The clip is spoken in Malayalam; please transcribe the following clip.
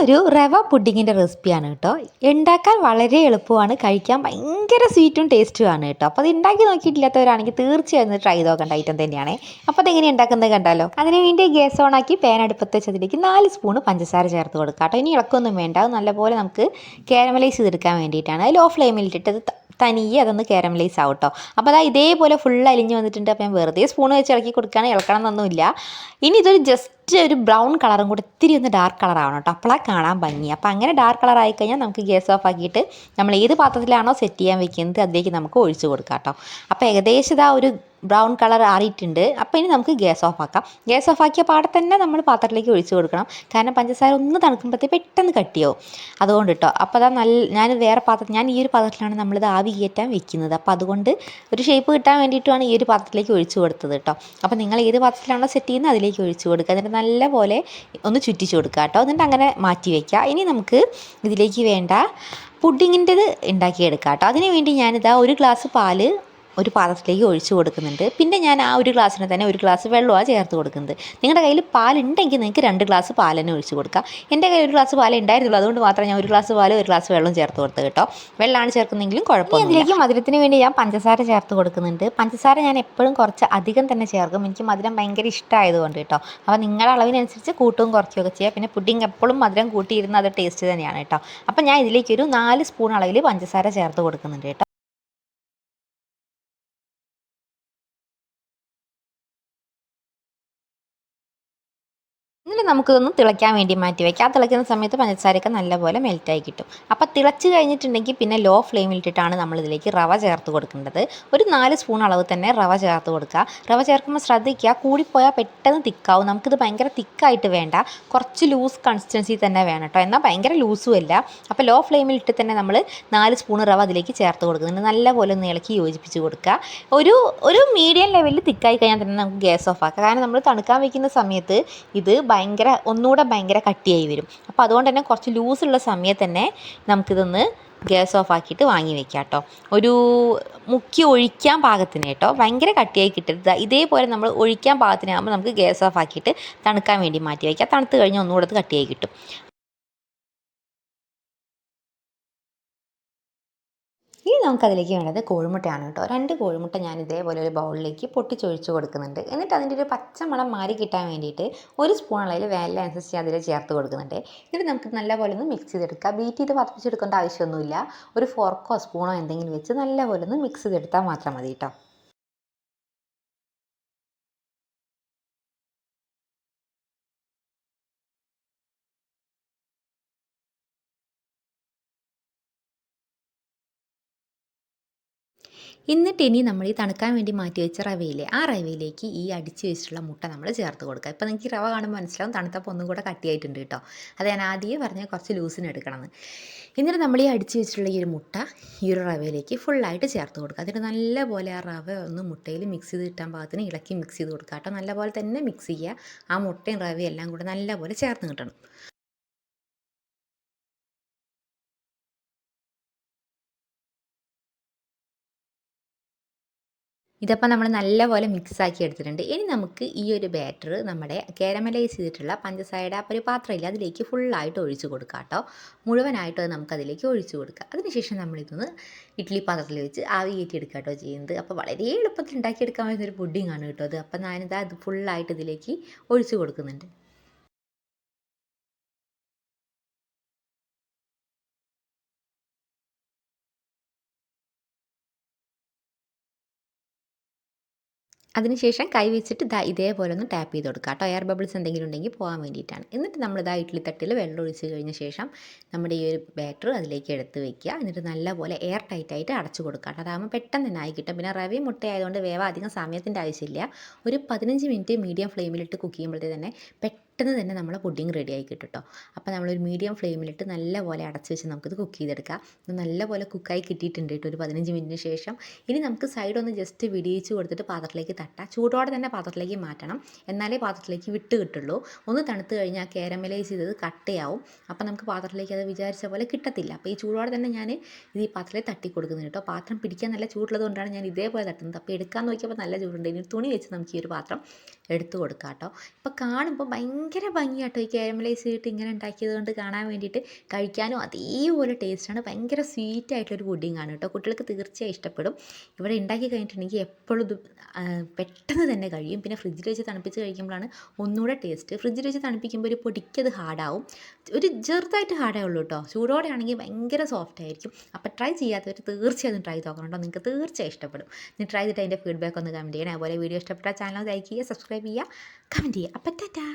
ഇന്നൊരു റവ പുഡിങ്ങിന്റെ റെസിപ്പിയാണ് കേട്ടോ. ഉണ്ടാക്കാൻ വളരെ എളുപ്പമാണ് കഴിക്കാൻ ഭയങ്കര സ്വീറ്റും ടേസ്റ്റുമാണ് കേട്ടോ. അപ്പോൾ അത് ഉണ്ടാക്കി നോക്കിയിട്ടില്ലാത്തവരാണെങ്കിൽ തീർച്ചയായും ട്രൈ നോക്കേണ്ട ഐറ്റം തന്നെയാണ്. അപ്പോൾ അതെങ്ങനെ ഉണ്ടാക്കുന്നത് കണ്ടാലോ? അതിന് വേണ്ടി ഗ്യാസ് ഓൺ ആക്കി പാൻ അടുപ്പത്ത് വെച്ചതിലേക്ക് നാല് സ്പൂണ് പഞ്ചസാര ചേർത്ത് കൊടുക്കാം കേട്ടോ. ഇനി ഇളക്കൊന്നും വേണ്ട നല്ലപോലെ നമുക്ക് കാരമലൈസ് ചെയ്തെടുക്കാൻ വേണ്ടിയിട്ടാണ്. ലോ ഫ്ലെയിമിലിട്ടിട്ട് അത് തനിയെ അതൊന്ന് കാരമലൈസ് ആവും കേട്ടോ അപ്പോൾ അതാ ഇതേപോലെ ഫുൾ അലിഞ്ഞ് വന്നിട്ടുണ്ട്. അപ്പോൾ ഞാൻ വെറുതെ സ്പൂൺ വെച്ച് ഇളക്കി കൊടുക്കുകയാണ് ഇളക്കണം എന്നൊന്നുമില്ല. ഇനി ഇതൊരു ജസ്റ്റ് ഒരു ബ്രൗൺ കളറും കൂടെ ഇത്തിരി ഒന്ന് ഡാർക്ക് കളർ ആവണം കേട്ടോ അപ്പോഴാണ് കാണാൻ ഭംഗി. അപ്പോൾ അങ്ങനെ ഡാർക്ക് കളർ ആയി കഴിഞ്ഞാൽ നമുക്ക് ഗ്യാസ് ഓഫ് ആക്കിയിട്ട് നമ്മൾ ഏത് പാത്രത്തിലാണോ സെറ്റ് ചെയ്യാൻ വെക്കുന്നത് അതിലേക്ക് നമുക്ക് ഒഴിച്ച് കൊടുക്കാം കേട്ടോ അപ്പോൾ ഏകദേശം ഇതാ ഒരു ബ്രൗൺ കളർ ആറിയിട്ടുണ്ട്. അപ്പോൾ ഇനി നമുക്ക് ഗ്യാസ് ഓഫ് ആക്കാം. ഗ്യാസ് ഓഫ് ആക്കിയ പാടെ തന്നെ നമ്മൾ പാത്രത്തിലേക്ക് ഒഴിച്ചു കൊടുക്കണം. കാരണം പഞ്ചസാര ഒന്ന് തണുക്കുമ്പോഴത്തേക്ക് പെട്ടെന്ന് കട്ടിയാവും. അതുകൊണ്ട് കേട്ടോ അപ്പോൾ അതാ നല്ല ഞാൻ വേറെ പാത്രം ഞാൻ ഈ ഒരു പാത്രത്തിലാണ് നമ്മളിത് ആവി കയറ്റാൻ വെക്കുന്നത്. അപ്പോൾ അതുകൊണ്ട് ഒരു ഷേപ്പ് കിട്ടാൻ വേണ്ടിയിട്ടുമാണ് ഈ ഒരു പാത്രത്തിലേക്ക് ഒഴിച്ചു കൊടുത്തത് കേട്ടോ അപ്പോൾ നിങ്ങൾ ഏത് പാത്രത്തിലാണോ സെറ്റ് ചെയ്യുന്നത് അതിലേക്ക് ഒഴിച്ചു കൊടുക്കുക. എന്നിട്ട് നല്ല പോലെ ഒന്ന് ചുറ്റിച്ചു കൊടുക്കുക കേട്ടോ എന്നിട്ട് അങ്ങനെ മാറ്റി വയ്ക്കുക ഇനി നമുക്ക് ഇതിലേക്ക് വേണ്ട പുഡിങ്ങിന്റെത് ഉണ്ടാക്കിയെടുക്കാം കേട്ടോ അതിന് വേണ്ടി ഞാനിതാ ഒരു ഗ്ലാസ് പാൽ ഒരു പാത്രത്തിലേക്ക് ഒഴിച്ച് കൊടുക്കുന്നുണ്ട്. പിന്നെ ഞാൻ ആ ഒരു ഗ്ലാസ്സിന് തന്നെ ഒരു ഗ്ലാസ് വെള്ളമാണ് ചേർത്ത് കൊടുക്കുന്നത്. നിങ്ങളുടെ കയ്യിൽ പാലുണ്ടെങ്കിൽ നിങ്ങൾക്ക് രണ്ട് ഗ്ലാസ് പാൽ തന്നെ ഒഴിച്ച് കൊടുക്കാം. എന്റെ കയ്യിൽ ഒരു ഗ്ലാസ് പാലേ ഉണ്ടായിരുന്നുള്ളൂ. അതുകൊണ്ട് മാത്രം ഞാൻ ഒരു ഗ്ലാസ് പാൽ ഒരു ഗ്ലാസ് വെള്ളം ചേർത്ത് കൊടുത്തത് കേട്ടോ. വെള്ളമാണ് ചേർക്കുന്നെങ്കിലും കുഴപ്പമില്ല ഇതിലേക്ക് മധുരത്തിന് വേണ്ടി ഞാൻ പഞ്ചസാര ചേർത്ത് കൊടുക്കുന്നുണ്ട്. പഞ്ചസാര ഞാൻ എപ്പോഴും കുറച്ച് അധികം തന്നെ ചേർക്കും. എനിക്ക് മധുരം ഭയങ്കര ഇഷ്ടമായതുകൊണ്ട് കേട്ടോ. അപ്പോൾ നിങ്ങളുടെ അളവിനനുസരിച്ച് കൂട്ടും കുറയ്ക്കുകയൊക്കെ ചെയ്യുക പിന്നെ പുഡിങ് എപ്പോഴും മധുരം കൂട്ടിയിരുന്ന അത് ടേസ്റ്റ് തന്നെയാണ് കേട്ടോ. അപ്പോൾ ഞാൻ ഇതിലേക്ക് ഒരു നാല് സ്പൂൺ അളവിൽ പഞ്ചസാര ചേർത്ത് കൊടുക്കുന്നുണ്ട് കേട്ടോ. എന്നിട്ട് നമുക്കിതൊന്ന് തിളയ്ക്കാൻ വേണ്ടി മാറ്റി വയ്ക്കാം ആ തിളയ്ക്കുന്ന സമയത്ത് പഞ്ചസാരയൊക്കെ നല്ലപോലെ മെൽറ്റായി കിട്ടും. അപ്പോൾ തിളച്ച് കഴിഞ്ഞിട്ടുണ്ടെങ്കിൽ പിന്നെ ലോ ഫ്ലെയിമിലിട്ടിട്ടാണ് നമ്മളിതിലേക്ക് റവ ചേർത്ത് കൊടുക്കേണ്ടത് ഒരു നാല് സ്പൂൺ അളവ് തന്നെ റവ ചേർത്ത് കൊടുക്കുക. റവ ചേർക്കുമ്പോൾ ശ്രദ്ധിക്കുക കൂടിപ്പോയാൽ പെട്ടെന്ന് തിക്കാവും. നമുക്കിത് ഭയങ്കര തിക്കായിട്ട് വേണ്ട. കുറച്ച് ലൂസ് കൺസിസ്റ്റൻസി തന്നെ വേണം കേട്ടോ. എന്നാൽ ഭയങ്കര ലൂസും അല്ല. അപ്പോൾ ലോ ഫ്ലെയിമിലിട്ട് തന്നെ നമ്മൾ നാല് സ്പൂൺ റവ അതിലേക്ക് ചേർത്ത് കൊടുക്കുന്നുണ്ട്. നല്ലപോലെ ഒന്ന് ഇളക്കി യോജിപ്പിച്ച് കൊടുക്കുക. ഒരു ഒരു മീഡിയം ലെവലിൽ തിക്കായി കഴിഞ്ഞാൽ തന്നെ നമുക്ക് ഗ്യാസ് ഓഫ് ആക്കാം. കാരണം നമ്മൾ തണുക്കാൻ വയ്ക്കുന്ന സമയത്ത് ഇത് ഭയങ്കര ഒന്നുകൂടെ ഭയങ്കര കട്ടിയായി വരും. അപ്പോൾ അതുകൊണ്ട് തന്നെ കുറച്ച് ലൂസുള്ള സമയത്ത് തന്നെ നമുക്കിതൊന്ന് ഗ്യാസ് ഓഫ് ആക്കിയിട്ട് വാങ്ങി വെക്കാം കേട്ടോ. ഒരു മുക്കി ഒഴിക്കാൻ പാകത്തിന് കേട്ടോ. ഭയങ്കര കട്ടിയായി കിട്ടരുത്. ഇതേപോലെ നമ്മൾ ഒഴിക്കാൻ പാകത്തിനാകുമ്പോൾ നമുക്ക് ഗ്യാസ് ഓഫ് ആക്കിയിട്ട് തണുക്കാൻ വേണ്ടി മാറ്റി വയ്ക്കാം തണുത്ത് കഴിഞ്ഞാൽ ഒന്നുകൂടെ കട്ടിയായി കിട്ടും. ഇനി നമുക്കതിലേക്ക് വേണ്ടത് കോഴിമുട്ടയാണ് കേട്ടോ. രണ്ട് കോഴിമുട്ട ഞാൻ ഇതേപോലെ ഒരു ബൗളിലേക്ക് പൊട്ടിച്ചൊഴിച്ച് കൊടുക്കുന്നുണ്ട്. എന്നിട്ട് അതിന്റെ ഒരു പച്ചമണം മാറി കിട്ടാൻ വേണ്ടിയിട്ട് ഒരു സ്പൂൺ അളവിൽ വേല അനുസരിച്ച് അതിൽ ചേർത്ത് കൊടുക്കുന്നുണ്ട്. എന്നിട്ട് നമുക്ക് നല്ലപോലെ ഒന്ന് മിക്സ് ചെയ്തെടുക്കുക ബീറ്റ് ചെയ്ത് പതപ്പിച്ചെടുക്കേണ്ട ആവശ്യമൊന്നുമില്ല. ഒരു ഫോർക്കോ സ്പൂണോ എന്തെങ്കിലും വെച്ച് നല്ലപോലെ ഒന്ന് മിക്സ് ചെയ്തെടുത്താൽ മാത്രം മതി കേട്ടോ. എന്നിട്ട് ഇനി നമ്മൾ ഈ തണുക്കാൻ വേണ്ടി മാറ്റി വെച്ച റവയിലെ ആ റവയിലേക്ക് ഈ അടിച്ച് വെച്ചിട്ടുള്ള മുട്ട നമ്മൾ ചേർത്ത് കൊടുക്കുക. ഇപ്പോൾ നിങ്ങൾക്ക് റവ കാണുമ്പോൾ മനസ്സിലാവും തണുത്തപ്പോൾ ഒന്നും കൂടെ കട്ടിയായിട്ടുണ്ട് കേട്ടോ. അത് ഞാൻ ആദ്യമേ പറഞ്ഞാൽ കുറച്ച് ലൂസിന് എടുക്കണമെന്ന് എന്നിട്ട് നമ്മൾ ഈ അടിച്ച് വെച്ചിട്ടുള്ള ഈ ഒരു മുട്ട ഈ ഒരു റവയിലേക്ക് ഫുള്ളായിട്ട് ചേർത്ത് കൊടുക്കുക. അതിന് നല്ലപോലെ ആ റവ ഒന്ന് മുട്ടയിൽ മിക്സ് ചെയ്ത് കിട്ടാൻ പാകത്തിന് ഇളക്കി മിക്സ് ചെയ്ത് കൊടുക്കുക കേട്ടോ. നല്ലപോലെ തന്നെ മിക്സ് ചെയ്യുക. ആ മുട്ടയും റവയും എല്ലാം കൂടെ നല്ലപോലെ ചേർത്ത് കിട്ടണം. ഇതപ്പോൾ നമ്മൾ നല്ലപോലെ മിക്സ് ആക്കി എടുത്തിട്ടുണ്ട്. ഇനി നമുക്ക് ഈ ഒരു ബാറ്റർ നമ്മുടെ കാരമലൈസ് ചെയ്തിട്ടുള്ള പഞ്ചസാരയുടെ ഒരു പാത്രമില്ല അതിലേക്ക് ഫുള്ളായിട്ട് ഒഴിച്ച് കൊടുക്കുക കേട്ടോ. മുഴുവനായിട്ട് അത് നമുക്ക് അതിലേക്ക് ഒഴിച്ച് കൊടുക്കുക അതിനുശേഷം നമ്മളിതൊന്ന് ഇഡ്ഡലി പാത്രത്തിൽ വെച്ച് ആവി കയറ്റി എടുക്കുക കേട്ടോ ചെയ്യുന്നത്. അപ്പോൾ വളരെ എളുപ്പത്തിൽ ഉണ്ടാക്കിയെടുക്കാൻ പറ്റുന്ന ഒരു പുഡിങ്ങാണ് കേട്ടോ അത് അപ്പോൾ ഞാനിതാ അത് ഫുള്ളായിട്ട് ഇതിലേക്ക് ഒഴിച്ച് കൊടുക്കുന്നുണ്ട്. അതിനുശേഷം കൈ ദാ ഇതേപോലെ ഒന്ന് ടാപ്പ് ചെയ്ത് കൊടുക്കുക കേട്ടോ എയർ ബബിൾസ് എന്തെങ്കിലും ഉണ്ടെങ്കിൽ പോകാൻ വേണ്ടിയിട്ടാണ്. എന്നിട്ട് നമ്മൾ ഇതാ ഇഡ്ഡലി തട്ടിൽ വെള്ളം ഒഴിച്ച് കഴിഞ്ഞ ശേഷം നമ്മുടെ ഈ ഒരു ബാറ്റർ അതിലേക്ക് എടുത്ത് വെക്കുക എന്നിട്ട് നല്ലപോലെ എയർ ടൈറ്റ് ആയിട്ട് അടച്ചു കൊടുക്കുക കേട്ടോ അതാകുമ്പോൾ പെട്ടെന്ന് തന്നെ ആയി കിട്ടും. പിന്നെ റവി മുട്ടയായതുകൊണ്ട് വേവ അധികം സമയത്തിന്റെ ആവശ്യമില്ല. ഒരു പതിനഞ്ച് മിനിറ്റ് മീഡിയം ഫ്ലെയിമിലിട്ട് കുക്ക് ചെയ്യുമ്പോഴത്തേ തന്നെ പെട്ടെന്ന് തന്നെ നമ്മളെ പുഡിങ് റെഡി ആയി കിട്ടും കേട്ടോ അപ്പോൾ നമ്മളൊരു മീഡിയം ഫ്ലെയിമിലിട്ട് നല്ലപോലെ അടച്ച് വെച്ച് നമുക്കിത് കുക്ക് ചെയ്തെടുക്കാം. ഇത് നല്ലപോലെ കുക്കായി കിട്ടിയിട്ടുണ്ട് കേട്ടോ ഒരു പതിനഞ്ച് മിനിറ്റിന് ശേഷം. ഇനി നമുക്ക് സൈഡ് ഒന്ന് ജസ്റ്റ് വിടിയിച്ച് കൊടുത്തിട്ട് പാത്രത്തിലേക്ക് തട്ടാം. ചൂടോടെ തന്നെ പാത്രത്തിലേക്ക് മാറ്റണം. എന്നാലേ പാത്രത്തിലേക്ക് വിട്ട് കിട്ടുള്ളൂ. ഒന്ന് തണുത്ത് കഴിഞ്ഞാൽ കാരമലൈസ് ചെയ്തത് കട്ടയാവും. അപ്പോൾ നമുക്ക് പാത്രത്തിലേക്ക് അത് വിചാരിച്ച പോലെ കിട്ടത്തില്ല. അപ്പോൾ ഈ ചൂടോടെ തന്നെ ഞാൻ ഇത് ഈ പാത്രത്തിൽ തട്ടി കൊടുക്കുന്നത് കേട്ടോ പാത്രം പിടിക്കാൻ നല്ല ചൂടുള്ളത് കൊണ്ടാണ് ഞാൻ ഇതേപോലെ തട്ടുന്നത്. അപ്പോൾ എടുക്കാൻ നോക്കിയപ്പോൾ നല്ല ചൂടുണ്ട്. ഇനി തുണി വെച്ച് നമുക്ക് ഈ ഒരു പാത്രം എടുത്തു കൊടുക്കുക കേട്ടോ ഇപ്പോൾ കാണുമ്പോൾ ഭയങ്കര ഭംഗിയാട്ടോ ഈ കാരമലൈസ് ചെയ്തിട്ട് ഇങ്ങനെ ഉണ്ടാക്കിയത് കൊണ്ട് കാണാൻ വേണ്ടിയിട്ട് കഴിക്കാനും അതേപോലെ ടേസ്റ്റാണ് ഭയങ്കര സ്വീറ്റ് ആയിട്ടൊരു പുഡിംഗ് ആണ് കേട്ടോ. കുട്ടികൾക്ക് തീർച്ചയായും ഇഷ്ടപ്പെടും. ഇവിടെ ഉണ്ടാക്കി കഴിഞ്ഞിട്ടുണ്ടെങ്കിൽ എപ്പോഴും പെട്ടെന്ന് തന്നെ കഴിയും. പിന്നെ ഫ്രിഡ്ജിൽ വെച്ച് തണുപ്പിച്ച് കഴിക്കുമ്പോഴാണ് ഒന്നുകൂടെ ടേസ്റ്റ് ഫ്രിഡ്ജിൽ വെച്ച് തണുപ്പിക്കുമ്പോൾ ഒരു പൊടിക്കത് ഹാർഡാവും. ഒരു ചെറുതായിട്ട് ഉള്ളൂ കേട്ടോ. ചൂടോടെ ആണെങ്കിൽ ഭയങ്കര സോഫ്റ്റ് ആയിരിക്കും. അപ്പോൾ ട്രൈ ചെയ്യാത്തവർ തീർച്ചയായും ട്രൈ നോക്കണം കേട്ടോ. നിങ്ങൾക്ക് തീർച്ചയായും ഇഷ്ടപ്പെടും. ഇനി ട്രൈ ചെയ്തിട്ട് അതിന്റെ ഫീഡ്ബാക്ക് ഒന്ന് കമന്റ് ചെയ്യണം. അതുപോലെ വീഡിയോ ഇഷ്ടപ്പെട്ട ചാനൽ ലൈക്ക് ചെയ്യുക സബ്സ്ക്രൈബ് ചെയ്യുക കമന്റ് ചെയ്യുക അപ്പം ടാറ്റാ